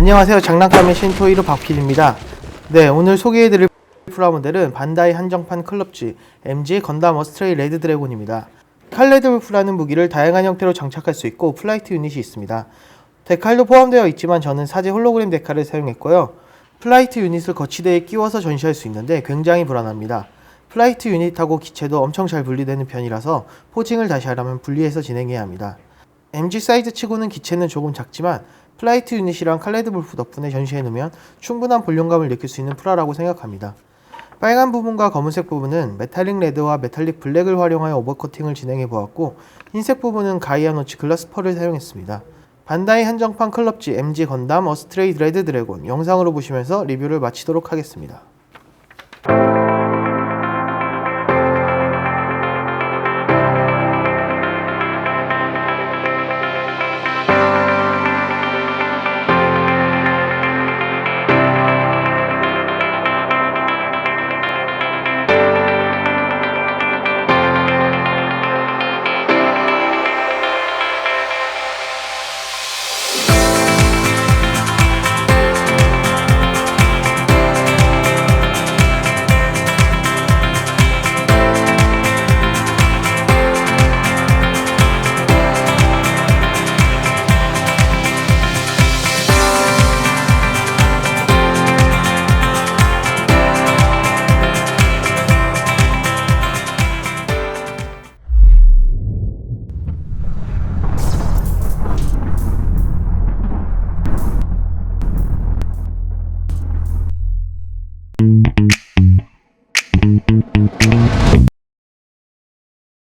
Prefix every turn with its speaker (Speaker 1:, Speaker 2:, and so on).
Speaker 1: 안녕하세요. 장난감의 신토이로 박필입니다. 네, 오늘 소개해드릴 프라모델은 반다이 한정판 클럽G MG 건담 어스트레이 레드 드래곤입니다. 칼레드볼프라는 무기를 다양한 형태로 장착할 수 있고 플라이트 유닛이 있습니다. 데칼도 포함되어 있지만 저는 사제 홀로그램 데칼을 사용했고요. 플라이트 유닛을 거치대에 끼워서 전시할 수 있는데 굉장히 불안합니다. 플라이트 유닛하고 기체도 엄청 잘 분리되는 편이라서 포징을 다시 하려면 분리해서 진행해야 합니다. MG 사이즈 치고는 기체는 조금 작지만 플라이트 유닛이랑 칼레드 볼프 덕분에 전시해 놓으면 충분한 볼륨감을 느낄 수 있는 프라라고 생각합니다. 빨간 부분과 검은색 부분은 메탈릭 레드와 메탈릭 블랙을 활용하여 오버커팅을 진행해 보았고 흰색 부분은 가이아노치 글라스 펄을 사용했습니다. 반다이 한정판 클럽지 MG 건담 어스트레이 레드 드래곤 영상으로 보시면서 리뷰를 마치도록 하겠습니다.